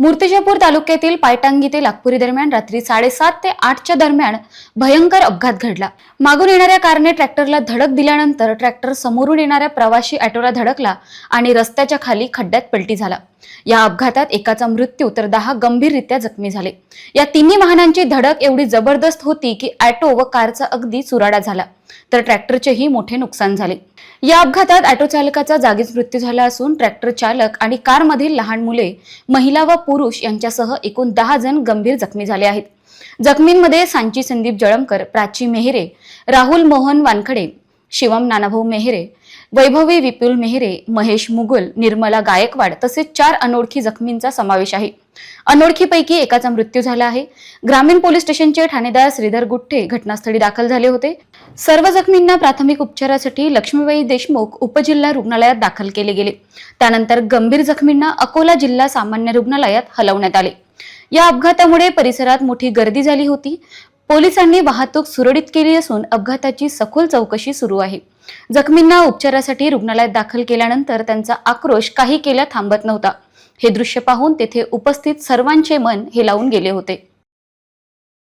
मूर्तिजापूर तालुक्यातील पायटांगी ते लागपुरी दरम्यान रात्री साडेसात ते आठच्या दरम्यान भयंकर अपघात घडला. मागून येणाऱ्या कारने ट्रॅक्टरला धडक दिल्यानंतर ट्रॅक्टर समोरून येणाऱ्या प्रवाशी ऑटोला धडकला आणि रस्त्याच्या खाली खड्ड्यात पलटी झाला. या अपघातात एकाचा मृत्यू तर दहा गंभीररित्या जखमी झाले. या तिन्ही वाहनांची धडक एवढी जबरदस्त होती की ॲटो व कारचा अगदी चुराडा झाला. तर ट्रॅक्टरचेही मोठे नुकसान झाले. या अपघातात ऑटो चालकाचा जागीच मृत्यू झाला असून ट्रॅक्टर चालक आणि कारमधील लहान मुले महिला व पुरुष यांच्यासह एकूण दहा जण गंभीर जखमी झाले आहेत. जखमींमध्ये सांची संदीप जळमकर प्राची मेहरे राहुल मोहन वानखडे शिवम नानाभाऊ मेहरे वैभवी विपुल मेहरे महेश मुगुल निर्मला गायकवाड तसेच चार अनोळखी जखमींचा समावेश आहे. अनोळखीपैकी एकाचा मृत्यू झाला आहे. ग्रामीण पोलीस स्टेशनचे ठाणेदार श्रीधर गुट्टे घटनास्थळी दाखल झाले होते. सर्व जखमींना प्राथमिक उपचारासाठी लक्ष्मीबाई देशमुख उपजिल्हा रुग्णालयात दाखल केले गेले. त्यानंतर गंभीर जखमींना अकोला जिल्हा सामान्य रुग्णालयात हलवण्यात आले. या अपघातामुळे परिसरात मोठी गर्दी झाली होती. पोलिसांनी वाहतूक सुरळीत केली असून अपघाताची सखोल चौकशी सुरू आहे. जखमींना उपचारासाठी रुग्णालयात दाखल केल्यानंतर त्यांचा आक्रोश काही केल्या थांबत नव्हता. हे दृश्य पाहून तेथे उपस्थित सर्वांचे मन हेलावून गेले होते.